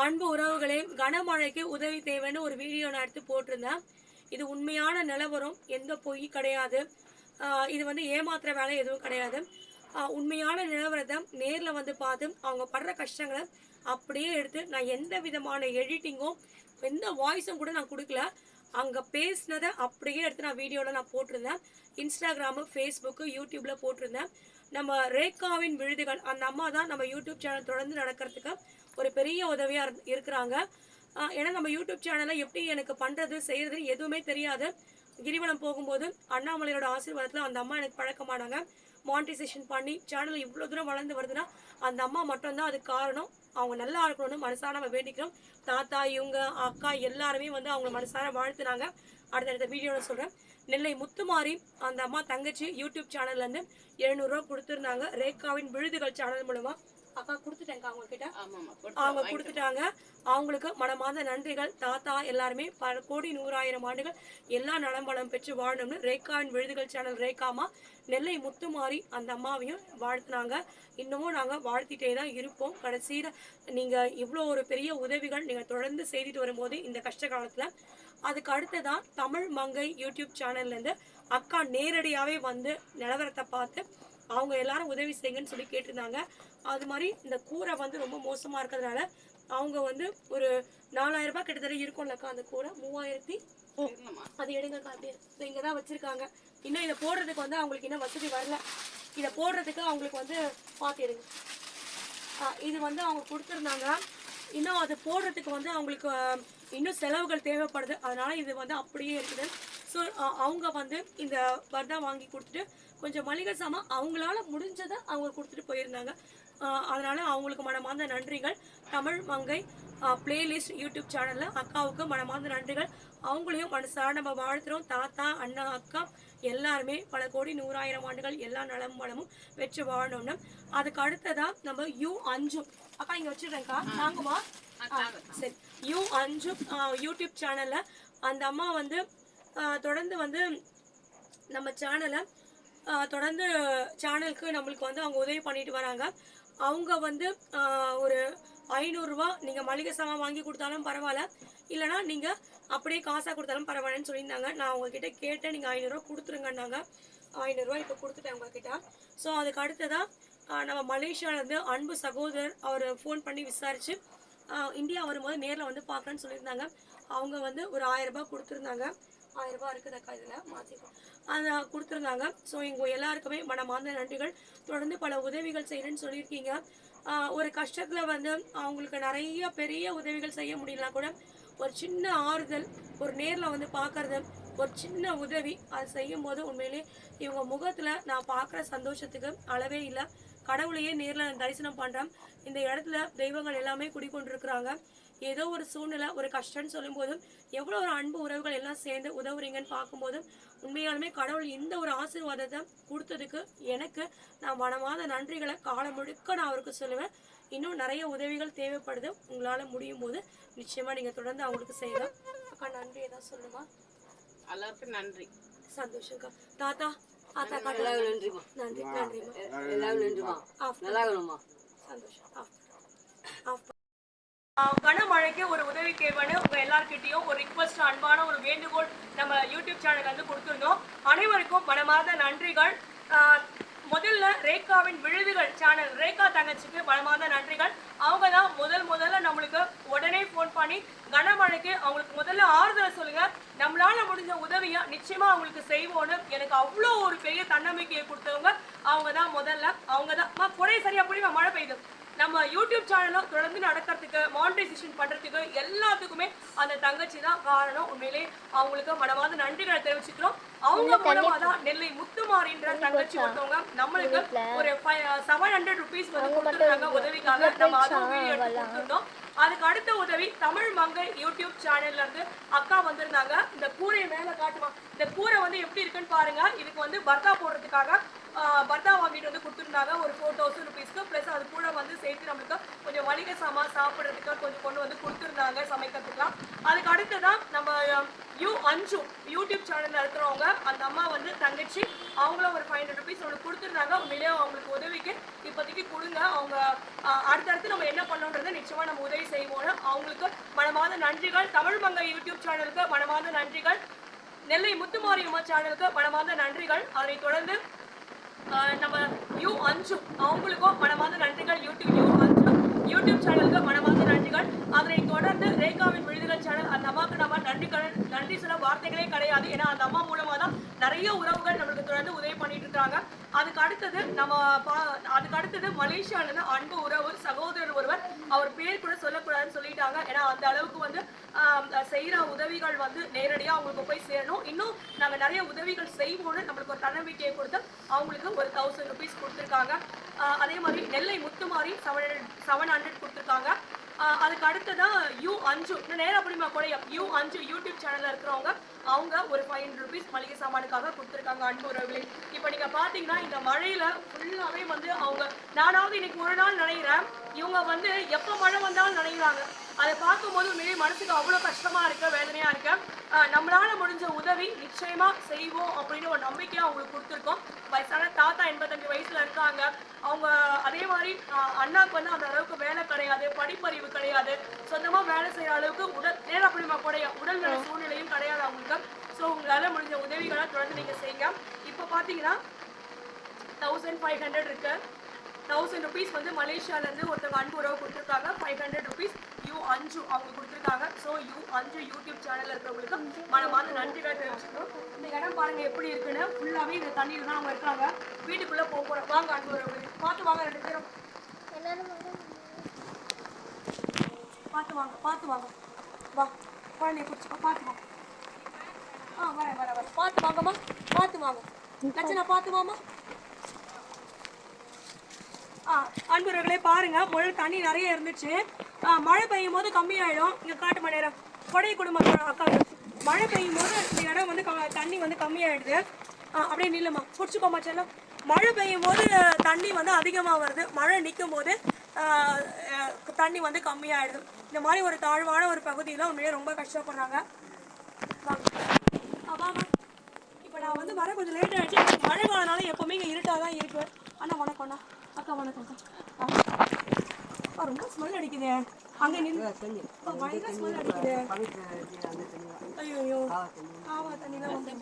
அன்பு உறவுகளே கனமழைக்கு உதவி தேவைன்னு ஒரு வீடியோ நான் எடுத்து போட்டிருந்தேன். இது உண்மையான நிலவரம் எந்த பொய் கிடையாது. இது வந்து ஏமாத்துற வேலை எதுவும் கிடையாது. உண்மையான நிலவரத்தை நேரில் வந்து பார்த்து அவங்க படுற கஷ்டங்களை அப்படியே எடுத்து நான் எந்த விதமான எடிட்டிங்கும் எந்த வாய்ஸும் கூட நான் கொடுக்கல. அங்கே பேசினதை அப்படியே எடுத்து நான் வீடியோவில் நான் போட்டிருந்தேன். இன்ஸ்டாகிராமு ஃபேஸ்புக்கு யூடியூப்பில் போட்டிருந்தேன். நம்ம ரேகாவின் விழுதுகள் அந்த அம்மா தான் நம்ம யூடியூப் சேனல் தொடர்ந்து நடக்கிறதுக்கு ஒரு பெரிய உதவியாக இருக்கிறாங்க. ஏன்னா நம்ம யூடியூப் சேனலை எப்படி எனக்கு பண்ணுறது செய்கிறது எதுவுமே தெரியாது. கிரிவலம் போகும்போது அண்ணாமலையோட ஆசீர்வாதத்தில் அந்த அம்மா எனக்கு பழக்கமானாங்க மானிட்டைசேஷன் பண்ணி சேனல் இவ்வளோ தூரம் வளர்ந்து வருதுன்னா அந்த அம்மா மட்டும்தான் அதுக்கு காரணம். அவங்க நல்லா இருக்கணும்னு மனசார நம்ம வேண்டிக்கிறோம். தாத்தா இவங்க அக்கா எல்லாருமே வந்து அவங்க மனசார வாழ்த்துனாங்க. அடுத்தடுத்த வீடியோவில் சொல்கிறேன் நெல்லை முத்துமாரி அந்த அம்மா தங்கச்சி யூடியூப் சேனல்லேருந்து எழுநூறுவா கொடுத்துருந்தாங்க. ரேகாவின் விழுதுகள் சேனல் மூலமா. அக்கா கொடுத்துட்டேங்க அவங்க கிட்ட அவங்க கொடுத்துட்டாங்க. அவங்களுக்கு மனமார்ந்த நன்றிகள். தாத்தா எல்லாருமே பல கோடி நூறாயிரம் ஆண்டுகள் எல்லா நலம்பலம் பெற்று வாழணும்னு ரேகாவின் விழுதுகள் சேனல் ரேகாமா நெல்லை முத்துமாரி அந்த அம்மாவையும் வாழ்த்துனாங்க. இன்னமும் நாங்கள் வாழ்த்திட்டே தான் இருப்போம். கடைசியில் நீங்கள் இவ்வளோ ஒரு பெரிய உதவிகள் நீங்கள் தொடர்ந்து செய்துட்டு வரும்போது இந்த கஷ்ட காலத்தில் அதுக்கு அடுத்ததான் தமிழ் மங்கை யூடியூப் சேனல்லேருந்து அக்கா நேரடியாகவே வந்து நிலவரத்தை பார்த்து அவங்க எல்லாரும் உதவி செய்யுங்கன்னு சொல்லி கேட்டிருந்தாங்க. அது மாதிரி இந்த கூரை வந்து ரொம்ப மோசமாக இருக்கிறதுனால அவங்க வந்து ஒரு நாலாயிரம் ரூபாய் கிட்டத்தட்ட இருக்கும்லக்கா அந்த கூரை. மூவாயிரத்தி அது எடுங்க காப்பி இங்கே தான் வச்சுருக்காங்க. இன்னும் இதை போடுறதுக்கு வந்து அவங்களுக்கு இன்னும் வசதி வரல. இதை போடுறதுக்கு அவங்களுக்கு வந்து பார்த்துடுங்க இது வந்து அவங்க கொடுத்துருந்தாங்க. இன்னும் அது போடுறதுக்கு வந்து அவங்களுக்கு இன்னும் செலவுகள் தேவைப்படுது. அதனால இது வந்து அப்படியே இருக்குது. ஸோ அவங்க வந்து இந்த பர்தா வாங்கி கொடுத்துட்டு கொஞ்சம் மளிகை சாமான் அவங்களால முடிஞ்சதை அவங்க கொடுத்துட்டு போயிருந்தாங்க. அதனால அவங்களுக்கு மனமார்ந்த நன்றிகள். தமிழ் மங்கை பிளேலிஸ்ட் யூடியூப் சேனலில் அக்காவுக்கு மனமார்ந்த நன்றிகள். அவங்களையும் மனசார நம்ம வாழ்த்துறோம். தாத்தா அண்ணா அக்கா எல்லாருமே பல கோடி நூறாயிரம் ஆண்டுகள் எல்லா நலம் வளமும் பெற்று வாழணும்னு. அதுக்கு அடுத்ததா நம்ம யூ அஞ்சும் அக்கா இங்க வச்சிடுறேன்க்கா தாங்கம்மா ஆ, சரி. யூ அஞ்சும் யூடியூப் சேனல்ல அந்த அம்மா வந்து தொடர்ந்து வந்து நம்ம சேனலை தொடர்ந்து சேனலுக்கு நம்மளுக்கு வந்து அவங்க உதவி பண்ணிட்டு வராங்க. அவங்க வந்து ஒரு ஐநூறுரூவா நீங்கள் மளிகை சாமான் வாங்கி கொடுத்தாலும் பரவாயில்ல. இல்லைனா நீங்கள் அப்படியே காசாக கொடுத்தாலும் பரவாயில்லன்னு சொல்லியிருந்தாங்க. நான் உங்ககிட்ட கேட்டேன் நீங்கள் ஐநூறுரூவா கொடுத்துருங்கன்னாங்க. ஐநூறுரூவா இப்போ கொடுத்துட்டேன் உங்ககிட்ட. ஸோ அதுக்கு அடுத்ததான் நம்ம மலேசியாவிலேருந்து அன்பு சகோதரர் அவர் ஃபோன் பண்ணி விசாரித்து இந்தியா வரும்போது நேரில் வந்து பார்க்குறேன்னு சொல்லியிருந்தாங்க. அவங்க வந்து ஒரு ஆயிரம் கொடுத்துருந்தாங்க. ஆயிரரூபா ரூபாய் இருக்குதாக்கா இதில் மாற்றிக்கலாம் அதை கொடுத்துருந்தாங்க. ஸோ இங்கே எல்லாருக்குமே மனமார்ந்த நன்றிகள். தொடர்ந்து பல உதவிகள் செய்யணும்னு சொல்லியிருக்கீங்க. ஒரு கஷ்டத்தில் வந்து அவங்களுக்கு நிறைய பெரிய உதவிகள் செய்ய முடியலனா கூட ஒரு சின்ன ஆறுதல் ஒரு நேரில் வந்து பார்க்கறது ஒரு சின்ன உதவி அது செய்யும் போது உண்மையிலே இவங்க முகத்தில் நான் பார்க்குற சந்தோஷத்துக்கு அளவே இல்லை. கடவுளையே நேரில் தரிசனம் பண்ணுறேன் இந்த இடத்துல தெய்வங்கள் எல்லாமே குடிக்கொண்டிருக்கிறாங்க ஏதோ ஒரு சூழ்நிலை ஒரு கஷ்டம்னு சொல்லும்போதும் எவ்வளோ ஒரு அன்பு உறவுகள் எல்லாம் சேர்ந்து உதவுறீங்கன்னு பார்க்கும்போதும் உண்மையாலுமே கடவுள் இந்த ஒரு ஆசீர்வாதத்தை கொடுத்ததுக்கு எனக்கு நான் மனமாத நன்றிகளை காலம் முழுக்க நான் அவருக்கு சொல்லுவேன். இன்னும் நிறைய உதவிகள் தேவைப்படுது. உங்களால் முடியும் போது நிச்சயமாக நீங்கள் தொடர்ந்து அவங்களுக்கு செய்யலாம். அக்கா நன்றி. ஏதாவது சொல்லுமா? எல்லாருக்கும் நன்றி. சந்தோஷம்க்கா தாத்தா தாத்தா காட்டு நன்றி நன்றிம்மா. எல்லாரும் நல்லா சந்தோஷம். ஆஃப் கனமழைக்கு ஒரு உதவி தேவைன்னு உங்க எல்லார்கிட்டயும் ஒரு ரிக்வஸ்ட் அன்பான ஒரு வேண்டுகோள் நம்ம யூடியூப் சேனல் வந்து கொடுத்துருந்தோம். அனைவருக்கும் மனமார்ந்த நன்றிகள். முதல்ல ரேகாவின் விழுதுகள் சேனல் ரேகா தங்கச்சிக்கு பலமான நன்றிகள். அவங்க தான் முதல் முதல்ல நம்மளுக்கு உடனே ஃபோன் பண்ணி கனமழைக்கு அவங்களுக்கு முதல்ல ஆறுதலை சொல்லுங்க. நம்மளால முடிஞ்ச உதவியை நிச்சயமா அவங்களுக்கு செய்வோன்னு எனக்கு அவ்வளோ ஒரு பெரிய தன்னம்பிக்கையை கொடுத்தவங்க. அவங்க தான் முதல்ல அவங்க தான். கொடை சரியா புரியுமா? மழை பெய்யுது. நம்ம யூடியூப் சேனலும் தொடர்ந்து நடக்கிறதுக்கு மானிட்டைசேஷன் பண்றதுக்கு எல்லாத்துக்குமே அந்த தங்கச்சி தான் காரணம். உண்மையிலே அவங்களுக்கு மனமார்ந்த நன்றிகளை தெரிவிச்சுக்கிறோம். அவங்க மூலமா தான் நெல்லை முத்துமாரின்ற தங்கச்சி ஒருத்தவங்க நம்மளுக்கு ஒரு செவன் ஹண்ட்ரட் ருபீஸ் வந்து கொடுத்துருக்காங்க உதவிக்காக. நம்ம அதுவும் வீடியோ எடுத்து கொடுத்துருந்தோம். அதுக்கு அடுத்த உதவி தமிழ் மங்கை யூடியூப் சேனல்ல இருந்து அக்கா வந்திருந்தாங்க. இந்த கூரையை மேல காட்டுமா இந்த கூரை வந்து எப்படி இருக்குன்னு பாருங்க. இதுக்கு வந்து பர்தா போடுறதுக்காக பர்தா வாங்கிட்டு வந்து கொடுத்துருந்தாங்க. ஒரு ஃபோர் தௌசண்ட் ருபீஸ்க்கு ப்ளஸ் அது கூட வந்து சேர்த்து நம்மளுக்கு கொஞ்சம் மளிகை சாமான் சாப்பிட்றதுக்கு கொஞ்சம் கொண்டு வந்து கொடுத்துருந்தாங்க சமைக்கிறதுக்குலாம் அதுக்கு அடுத்ததான் நம்ம யூ அஞ்சு யூடியூப் சேனல் இருக்கிறவங்க அந்த அம்மா வந்து தங்கச்சி அவங்களும் ஒரு ஃபைவ் ஹண்ட்ரட் ருபீஸ் ஒன்று கொடுத்துருந்தாங்க. உண்மையிலேயே அவங்களுக்கு உதவிக்கு இப்போதைக்கு கொடுங்க. அவங்க அடுத்தடுத்து நம்ம என்ன என்ன பண்ணணுன்றது நிச்சயமா நம்ம உதவி செய்வோம். அவங்களுக்கு மனமாத நன்றிகள். தமிழ் மங்க யூடியூப் சேனலுக்கு மனமாத நன்றிகள். நெல்லை முத்துமாரியம்மா சேனலுக்கு மனமார்ந்த நன்றிகள். அதனைத் தொடர்ந்து நம்ம யூ அஞ்சு அவங்களுக்கும் மனமார்ந்த நன்றிகள். யூடியூப் யூ அஞ்சு யூடியூப் சேனலுக்கு மனமார்ந்த நன்றிகள். அதனை தொடர்ந்து ரேகாவின் விழுதுகள் சேனல் அந்த அம்மாவுக்கு நம்ம நன்றி கடன் நன்றி சொல்ல வார்த்தைகளே கிடையாது. ஏன்னா அந்த அம்மா மூலமா தான் நிறைய உறவுகள் நம்மளுக்கு தொடர்ந்து உதவி பண்ணிட்டு இருக்காங்க. அதுக்கு அடுத்தது நம்ம பா- அதுக்கு அடுத்தது மலேசியால இருந்து அன்பு உறவு சகோதரர் ஒருவர் அவர் பேர் கூட சொல்லக்கூடாதுன்னு சொல்லிட்டாங்க. ஏன்னா அந்த அளவுக்கு வந்து செய்கிற உதவிகள் வந்து நேரடியாக அவங்களுக்கு போய் சேரணும். இன்னும் நாங்கள் நிறைய உதவிகள் செய்வோம்னு நம்மளுக்கு ஒரு தன்னம்பிக்கையை கொடுத்து அவங்களுக்கு ஒரு தௌசண்ட் ருபீஸ் கொடுத்துருக்காங்க. அதே மாதிரி Nellai Muthumari seven seven hundred கொடுத்துருக்காங்க. அதுக்கு அதுக்கு தான் யூ அஞ்சு இன்னும் நேரா புரியுமா கூட யூ அஞ்சு யூடியூப் சேனலில் இருக்கிறவங்க அவங்க ஒரு ஃபைவ் ஹண்ட்ரட் ருபீஸ் மளிகை சாமானுக்காக கொடுத்துருக்காங்க அன்பு உறவுகளே. இப்போ நீங்கள் பார்த்தீங்கன்னா இந்த மழையில் ஃபுல்லாகவே வந்து அவங்க நானாவது இன்னைக்கு ஒரு நாள் நினைக்கிறேன் இவங்க வந்து எப்போ மழை வந்தாலும் நினைக்கிறாங்க. அதை பார்க்கும்போது உண்மையிலேயே மனசுக்கு அவ்வளோ கஷ்டமா இருக்கு வேதனையா இருக்கு. நம்மளால முடிஞ்ச உதவி நிச்சயமா செய்வோம் அப்படின்னு ஒரு நம்பிக்கையை அவங்களுக்கு கொடுத்துருக்கோம். வயசான தாத்தா எண்பத்தஞ்சு வயசுல இருக்காங்க. அவங்க அதே மாதிரி அண்ணாக்கு வந்து அந்த அளவுக்கு வேலை கிடையாது படிப்பறிவு கிடையாது. சொந்தமா வேலை செய்யற அளவுக்கு உடல் நேரப்படிமா கூடைய உடல்நல சூழ்நிலையும் கிடையாது அவங்களுக்கு. ஸோ உங்களால முடிஞ்ச உதவிகளை தொடர்ந்து நீங்க செய்யுங்க. இப்போ பாத்தீங்கன்னா தௌசண்ட் ஃபைவ் ஹண்ட்ரட் இருக்கு. தௌசண்ட் ருபீஸ் வந்து மலேசியால இருந்து ஒருத்தவங்க அன்பு உறவு கொடுத்துருக்காங்க. ஃபைவ் ஹண்ட்ரட் ருபீஸ் யூ அஞ்சு அவங்க கொடுத்துருக்காங்க. ஸோ யூ அஞ்சு யூடியூப் சேனல்ல இருக்கிறவங்களுக்கு மனமார்ந்த நன்றிகள் தெரிவிச்சுக்கணும் இந்த இடம் பாருங்க எப்படி இருக்குன்னு. ஃபுல்லாவே இந்த தண்ணியில தான் அவங்க இருக்காங்க. வீட்டுக்குள்ள போக போறோம். வாங்க அன்பு உறவு பார்த்து வாங்க ரெண்டு பேரும். பார்த்து வாங்க பார்த்து வாங்க. வா குழந்தைய பிடிச்சிக்கோ. பார்த்து வாங்க. ஆ வரேன் வரேன் வரேன் பார்த்து வாங்கம்மா. பார்த்து வாங்க. லட்சணா பார்த்து வாமா ஆ அன்புறவர்களே பாருங்க. முழு தண்ணி நிறைய இருந்துச்சு. மழை பெய்யும் போது கம்மியாயிடும். இங்க காட்டு மணி நேரம் கொடை குடும்பம் அக்கா மழை பெய்யும் போது இந்த இடம் வந்து க- தண்ணி வந்து கம்மியாயிடுது. அப்படியே நில்லுமா. பிடிச்சிக்கோமா செல்லம். மழை பெய்யும் போது தண்ணி வந்து அதிகமாக வருது. மழை நிற்கும் போது தண்ணி வந்து கம்மியாயிடுது. இந்த மாதிரி ஒரு தாழ்வான ஒரு பகுதியில் உண்மையிலே ரொம்ப கஷ்டப்படுறாங்க. வாங்க வா வா. இப்போ நான் வந்து வர கொஞ்சம் லேட் ஆயிடுச்சு. மழை காலனால எப்பவுமே இங்கே இருட்டாக தான் இருக்கு. அண்ணா வணக்கம்ண்ணா. அக்கா வணக்கம் அக்கா ஆ. ரொம்ப ஸ்மெல் அடிக்குதே. அங்கே நின்று பயங்கர ஸ்மெல் அடிக்குதே. ஐயோ ஐயோ ஆமா. தண்ணிலாம் வந்து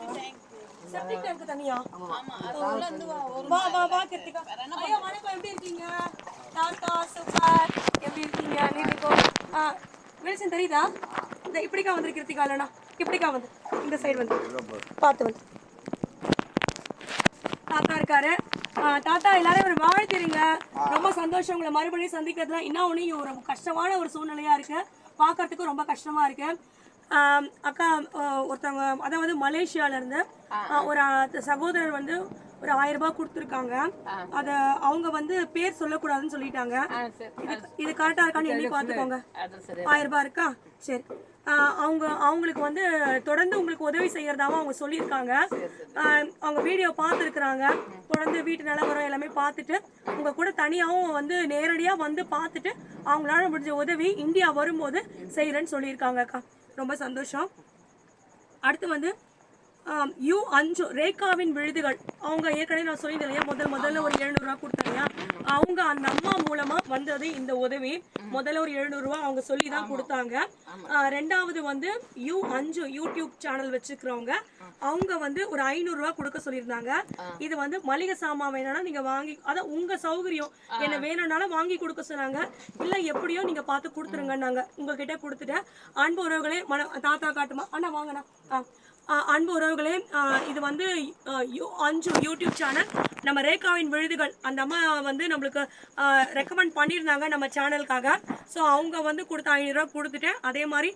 செப்டிக் டேங்க் தண்ணியா வா வா வா கிருத்திகா ஐயா வணக்கம். எப்படி இருக்கீங்க? டாட்டா சூப்பர் எப்படி இருக்கீங்க? நீதிகோ ஆ வெளிச்சம் தெரியுதா? இந்த இப்படிக்கா வந்து கிருத்திகா இல்லைண்ணா இப்படிக்கா வந்து இந்த சைடு வந்து. பார்த்து வந்து. தாத்தா இருக்காரு. தாத்தா எல்லாரும் ஒரு வாழ்த்துறீங்க ரொம்ப சந்தோஷம். உங்களை மறுபடியும் சந்திக்கிறதுல இன்னும் இங்க ஒரு கஷ்டமான ஒரு சூழ்நிலையா இருக்கு. பார்க்கறதுக்கு ரொம்ப கஷ்டமா இருக்கு. அக்கா ஒருத்தவங்க அதாவது மலேசியால இருந்து ஒரு சகோதரர் வந்து ஒரு ஆயிரம் ரூபாய் கொடுத்துருக்காங்க. அத அவங்க வந்து பேர் சொல்லக்கூடாதுன்னு சொல்லிட்டாங்க. இது- கரெக்டா இருக்கான்னு எண்ணி சரி. ஆயிரம் ரூபாய் இருக்கா? சரி. அவங்க அவங்களுக்கு வந்து தொடர்ந்து உங்களுக்கு உதவி செய்யறதாவும் அவங்க சொல்லியிருக்காங்க. அவங்க வீடியோ பார்த்துருக்குறாங்க. தொடர்ந்து வீட்டு நிலவரம் எல்லாமே பார்த்துட்டு உங்க கூட தனியாகவும் வந்து நேரடியாக வந்து பார்த்துட்டு அவங்களால முடிஞ்ச உதவி இந்தியா வரும்போது செய்கிறேன்னு சொல்லியிருக்காங்க அக்கா. ரொம்ப சந்தோஷம். அடுத்து வந்து யூ அஞ்சு ரேகாவின் விழுதுகள். அவங்க ஏற்கனவே நான் சொல்லியிருந்தேன் இல்லையா? முதல் முதல்ல ஒரு எழுநூறுவா இல்லையா? அவங்க அந்த அம்மா மூலமா வந்தது இந்த உதவி. முதல்ல ஒரு எழுநூறுவா அவங்க சொல்லி தான் கொடுத்தாங்க. ரெண்டாவது வந்து யூ அஞ்சு யூடியூப் சேனல் வச்சுக்கிறவங்க அவங்க வந்து ஒரு ஐநூறுரூவா கொடுக்க சொல்லியிருந்தாங்க. இது வந்து மளிகை சாமான் வேணும்னா நீங்க வாங்கி அதான் உங்க சௌகரியம். என்ன வேணும்னாலும் வாங்கி கொடுக்க சொன்னாங்க. இல்ல எப்படியோ நீங்க பார்த்து கொடுத்துருங்கன்னாங்க. உங்ககிட்ட கொடுத்துட்டேன். அன்பு உறவுகளே மன தாத்தா காட்டுமா? அண்ணா வாங்கண்ணா. ஆ, அன்பு உறவுகளே இது வந்து யூ- அஞ்சு யூடியூப் சேனல் நம்ம ரேகாவின் விழுதுகள் அந்த அம்மா வந்து நம்மளுக்கு ரெக்கமெண்ட் பண்ணியிருந்தாங்க நம்ம சேனலுக்காக ஸோ அவங்க வந்து கொடுத்த ஐநூறுரூவா கொடுத்துட்டு அதே மாதிரி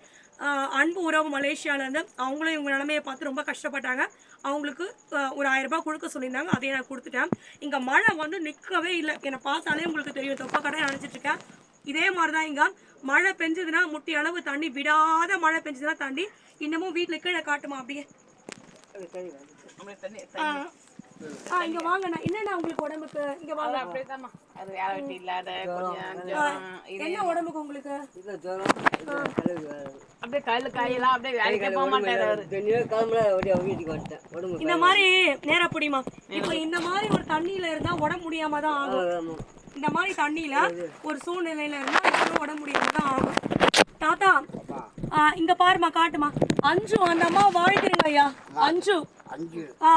அன்பு உறவு மலேசியாவிலேருந்து அவங்களும் இவங்க நிலமையை பார்த்து ரொம்ப கஷ்டப்பட்டாங்க. அவங்களுக்கு ஒரு ஆயிரரூபா கொடுக்க சொல்லியிருந்தாங்க. அதையும் நான் கொடுத்துட்டேன். இங்கே மழை வந்து நிற்கவே இல்லை. என்னை பார்த்தாலே உங்களுக்கு தெரியும். தொப்பை கடை நினச்சிட்ருக்கேன் இதே மாதிரி தான் இங்கே மழை பெஞ்சதுன்னா முட்டி அளவு தண்ணி விடாத மழை பெஞ்சதுன்னா தண்ணி இன்னமும் வீட்டில் கீழே காட்டுமா அப்படியே? ஆ. ஆ இங்கே வாங்கண்ணா. என்னண்ணா உங்களுக்கு உடம்புக்கு? இங்கே வாங்க. அப்படியேதாம்மா அது வேலை இல்லாத என்ன உடம்புக்கு உங்களுக்கு? அப்படியே கல்லு காயெல்லாம் அப்படியே வேலைக்கே போக மாட்டாரு அவரு. வீட்டுக்கு வந்துட்டேன். உடம்பு இந்த மாதிரி நேரா புடிமா. இப்போ இந்த மாதிரி ஒரு தண்ணியில இருந்தா உடம்பு முடியாம தான் ஆகும். இந்த மாதிரி தண்ணியில ஒரு சூழ்நிலையில இருந்தா அதுக்கு உடம்பு முடியாம தான் ஆகும் தாத்தா இங்க பாருமா காட்டுமா அஞ்சு அந்த அம்மா வாழ்த்துருங்க ஐயா. அஞ்சு. அஞ்சு. ஆ.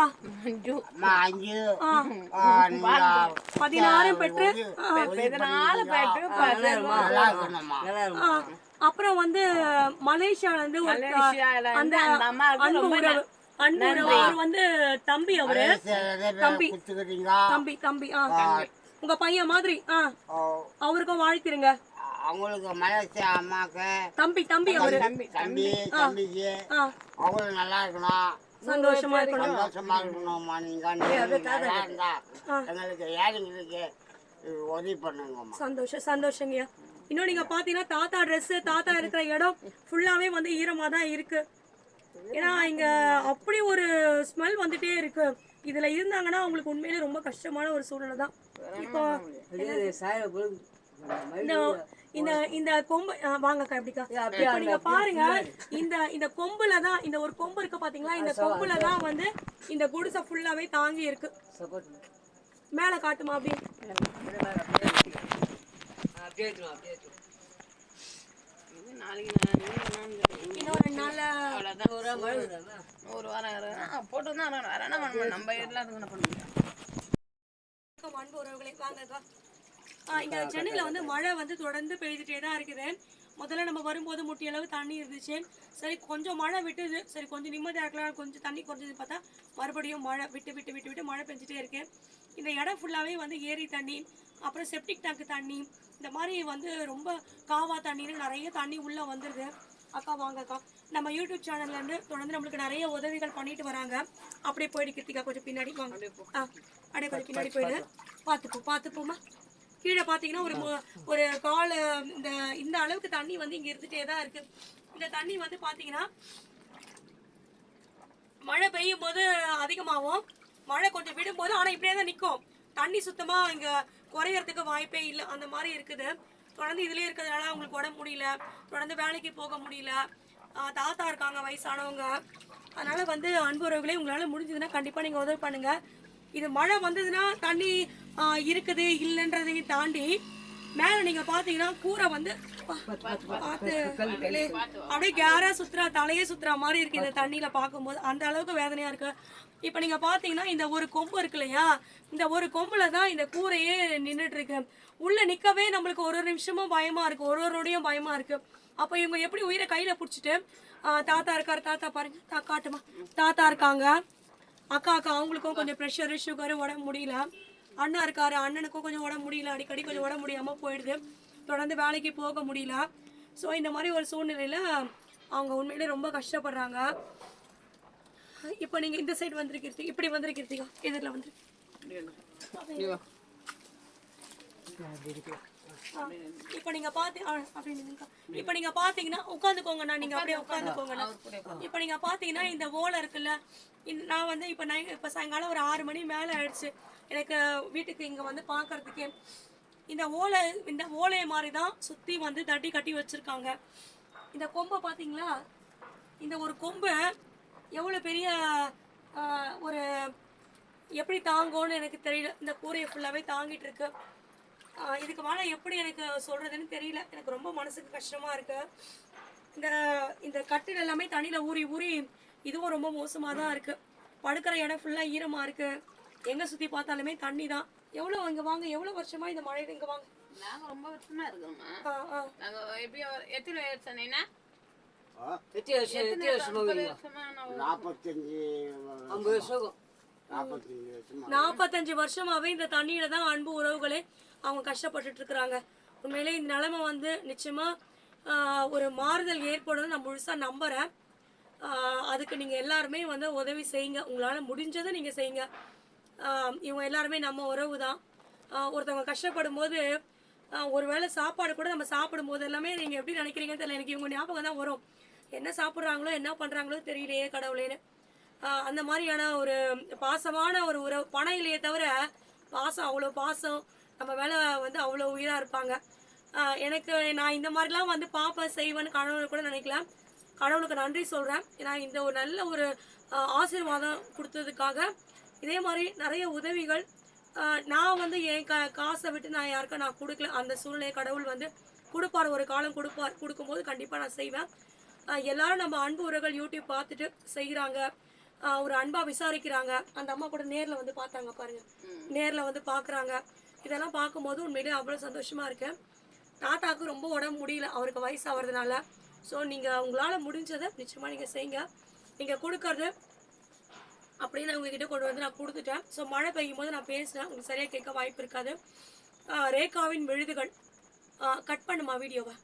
அம்மா அஞ்சு. ஆ. ஆ, நீங்க பதினாறும் பெற்று அப்புறம் வந்து மலேசியால இருந்து அந்த அன்பு உறவு. அன்பு வந்து தம்பி அவரு. தம்பி. தம்பி தம்பி உங்க பையன் மாதிரி அவருக்கும் வாழ்த்திருங்க அவங்களுக்கு மலேசியா அம்மாக்கு. தம்பி தம்பி அவரு. தம்பி தம்பிக்கு. ஆ. அவங்களும் நல்லா இருக்கணும். சந்தோஷமா இருக்கணும். சந்தோஷமா இருக்கணும்மா நீங்க நல்லா இருந்தா எங்களுக்கு ஏழைங்களுக்கு உதவி பண்ணுங்கம்மா. சந்தோஷம் சந்தோஷங்கய்யா இன்னும் நீங்க பாத்தீங்கன்னா தாத்தா Dress தாத்தா இருக்கிற இடம் ஃபுல்லாவே வந்து ஈரமா தான் இருக்கு. ஏன்னா இங்க அப்படி ஒரு ஸ்மெல் வந்துட்டே இருக்கு. இதுல இருந்தாங்கன்னா அவங்களுக்கு உண்மையிலே ரொம்ப கஷ்டமான ஒரு சூழ்நிலை தான் இப்போ இந்த இந்த கொம்பு வாங்கக்கா எப்படிக்கா? இப்போ நீங்க பாருங்க இந்த இந்த கொம்புல தான் இந்த ஒரு கொம்பு இருக்கு பாத்தீங்களா? இந்த கொம்புல தான் வந்து இந்த குடிசை ஃபுல்லாவே தாங்கி இருக்கு. மேல காட்டுமா அப்படி? இன்னும் ரெண்டு நாள்ல ஒரு வாரம். போட்டு தான்? நம்ம வணக்கம் அன்பு உறவுகளே வாங்கக்கா. இங்க சென்னையில வந்து மழை வந்து தொடர்ந்து பெய்துட்டே தான் இருக்குது. முதல்ல நம்ம வரும்போது முட்டி அளவு தண்ணி இருந்துச்சு. சரி கொஞ்சம் மழை விட்டுது. சரி கொஞ்சம் நிம்மதியா இருக்கலாம். கொஞ்சம் தண்ணி குறைஞ்சது பார்த்தா மறுபடியும் மழை விட்டு விட்டு விட்டு விட்டு மழை பெஞ்சிட்டே இருக்கு. இந்த இடம் ஃபுல்லாவே வந்து ஏரி தண்ணி அப்புறம் செப்டிக் டேங்க் தண்ணி இந்த மாதிரி வந்து ரொம்ப காவா தண்ணின்னு நிறைய தண்ணி உள்ள வந்துருது. அக்கா வாங்கக்கா நம்ம யூடியூப் சேனல்ல இருந்து தொடர்ந்து நம்மளுக்கு நிறைய உதவிகள் பண்ணிட்டு வராங்க. அப்படியே போயிடு கிருத்திகா கொஞ்சம் பின்னாடி வாங்க. ஆ அப்படியே கொஞ்சம் பின்னாடி போயிடு. பார்த்துப்போ பார்த்துப்போமா கீழே பார்த்தீங்கன்னா ஒரு ஒரு கால் இந்த இந்த அளவுக்கு தண்ணி வந்து இங்க இருந்துட்டே தான் இருக்கு. இந்த தண்ணி வந்து பார்த்தீங்கன்னா மழை பெய்யும் போது அதிகமாகும். மழை கொஞ்சம் விடும்போது ஆனா இப்படியே தான் நிற்கும் தண்ணி சுத்தமா இங்க குறையறதுக்கு வாய்ப்பே இல்லை. அந்த மாதிரி இருக்குது. தொடர்ந்து இதுலயே இருக்கிறதுனால அவங்களுக்கு உடம்பு முடியல. தொடர்ந்து வேலைக்கு போக முடியல. தாத்தா இருக்காங்க வயசானவங்க. அதனால வந்து அன்புறவுகளே உங்களால முடிஞ்சதுன்னா கண்டிப்பா நீங்க உதவி பண்ணுங்க. இது மழை வந்ததுன்னா தண்ணி இருக்குது இல்லைன்றதையும் தாண்டி மேல நீங்க பாத்தீங்கன்னா கூரை வந்து பார்த்து அப்படியே கேரா சுத்துறா தலையே சுத்துற மாதிரி இருக்கு இந்த தண்ணியில பார்க்கும்போது. அந்த அளவுக்கு வேதனையா இருக்கு. இப்ப நீங்க பாத்தீங்கன்னா இந்த ஒரு கொம்பு இருக்கு இல்லையா? இந்த ஒரு கொம்புல தான் இந்த கூரையே நின்னுட்டு இருக்கு உள்ள நிக்கவே நம்மளுக்கு ஒரு ஒரு நிமிஷமும் பயமா இருக்கு. ஒரு ஒரு நொடியும் பயமா இருக்கு. அப்ப இவங்க எப்படி உயிரை கையில புடிச்சிட்டு தாத்தா இருக்காரு தாத்தா பாருங்க. தா காட்டுமா. தாத்தா இருக்காங்க. அக்கா அக்கா அவங்களுக்கும் கொஞ்சம் ப்ரெஷரு சுகரு உடம்பு முடியல. அண்ணா இருக்காரு அண்ணனுக்கும் கொஞ்சம் உடம்பு முடியல. அடிக்கடி கொஞ்சம் உடம்பு முடியாம போயிடுது. தொடர்ந்து வேலைக்கு போக முடியல. ஸோ இந்த மாதிரி ஒரு சூழ்நிலையில அவங்க உண்மையிலே ரொம்ப கஷ்டப்படுறாங்க. இப்போ நீங்க இந்த சைடு வந்திருக்கீங்க இப்படி வந்திருக்கீங்க எதிரில் வந்து. இப்போ நீங்க பாத்து. இப்போ நீங்க பாத்தீங்கன்னா உட்காந்துக்கோங்கண்ணா நீங்க அப்படியே உட்காந்துக்கோங்கண்ணா. இப்போ நீங்க பாத்தீங்கன்னா இந்த ஓலை இருக்குல்ல நான் வந்து இப்போ நை இப்போ சாயங்காலம் ஒரு ஆறு மணி மேலே ஆயிடுச்சு. எனக்கு வீட்டுக்கு இங்க வந்து பார்க்கறதுக்கு இந்த ஓலை இந்த ஓலையை மாதிரி தான் சுத்தி வந்து தட்டி கட்டி வச்சிருக்காங்க. இந்த கொம்பை பாத்தீங்களா? இந்த ஒரு கொம்பு எவ்வளவு பெரிய ஒரு எப்படி தாங்கும்னு எனக்கு தெரியல. இந்த கூரையை ஃபுல்லாவே தாங்கிட்டு இருக்கு. இதுக்கு மேலே எப்படி எனக்கு சொல்றதுன்னு தெரியல. எனக்கு ரொம்ப மனசுக்கு கஷ்டமா இருக்கு. இந்த இந்த கட்டில் எல்லாமே தண்ணியில ஊறி ஊறி இதுவும் ரொம்ப மோசமா தான் இருக்கு. படுக்கிற இடம் ஃபுல்லா ஈரமா இருக்கு. எங்க சுத்தி பார்த்தாலுமே தண்ணி தான். எவ்வளவு இங்க வாங்க எவ்வளவு வருஷமா இந்த மழையில இங்க வாங்க? நாங்க ரொம்ப இருக்கோம்மா. எப்பயும் எத்தனை சொன்னீங்கன்னா நாற்பத்தஞ்சு வருஷமாவே இந்த தண்ணியில தான் அன்பு உறவுகளே அவங்க கஷ்டப்பட்டுட்டு இருக்கிறாங்க உண்மையிலே இந்த நிலைமை வந்து நிச்சயமா ஒரு மாறுதல் ஏற்படும் நான் முழுசா நம்புறேன். அதுக்கு நீங்க எல்லாருமே வந்து உதவி செய்யுங்க. உங்களால முடிஞ்சதை நீங்க செய்யுங்க. இவங்க எல்லாருமே நம்ம உறவு தான் ஒருத்தவங்க கஷ்டப்படும் போது ஒரு ஒருவேளை சாப்பாடு கூட நம்ம சாப்பிடும் போது எல்லாமே நீங்க எப்படி நினைக்கிறீங்கன்னு தெரியல. எனக்கு இவங்க ஞாபகம் தான் வரும். என்ன சாப்பிட்றாங்களோ என்ன பண்றாங்களோ தெரியலையே கடவுளேன்னு. அந்த மாதிரியான ஒரு பாசமான ஒரு உறவு பணம் இல்லையே தவிர பாசம் அவ்வளோ பாசம். நம்ம மேலே வந்து அவ்வளோ உயிராக இருப்பாங்க. எனக்கு நான் இந்த மாதிரிலாம் வந்து பார்ப்பேன் செய்வேன்னு கடவுள் கூட நினைக்கல கடவுளுக்கு நன்றி சொல்கிறேன் ஏன்னா இந்த ஒரு நல்ல ஒரு ஆசீர்வாதம் கொடுத்ததுக்காக இதே மாதிரி நிறைய உதவிகள் நான் வந்து என் கா காசை விட்டு நான் யாருக்கும் நான் கொடுக்கல. அந்த சூழ்நிலையை கடவுள் வந்து கொடுப்பார். ஒரு காலம் கொடுப்பார். கொடுக்கும்போது கண்டிப்பாக நான் செய்வேன். எல்லாரும் நம்ம அன்பு உறவுகள் யூடியூப் பார்த்துட்டு செய்கிறாங்க ஒரு அன்பா விசாரிக்கிறாங்க. அந்த அம்மா கூட நேரில் வந்து பார்த்தாங்க பாருங்க. நேரில் வந்து பார்க்குறாங்க. இதெல்லாம் பார்க்கும்போது உண்மையிலேயே அவ்வளோ சந்தோஷமாக இருக்கேன். தாத்தாவுக்கு ரொம்ப உடம்பு முடியல. அவருக்கு வயசு ஆகிறதுனால ஸோ நீங்கள் உங்களால் முடிஞ்சதை நிச்சயமாக நீங்கள் செய்யுங்க. நீங்கள் கொடுக்கறது அப்படின்னு நான் உங்ககிட்ட கொண்டு வந்து நான் கொடுத்துட்டேன். ஸோ மழை பெய்யும் போது நான் பேசுகிறேன் உங்களுக்கு சரியாக கேட்க வாய்ப்பு இருக்காது. ரேகாவின் விழுதுகள். கட் பண்ணுமா வீடியோவை?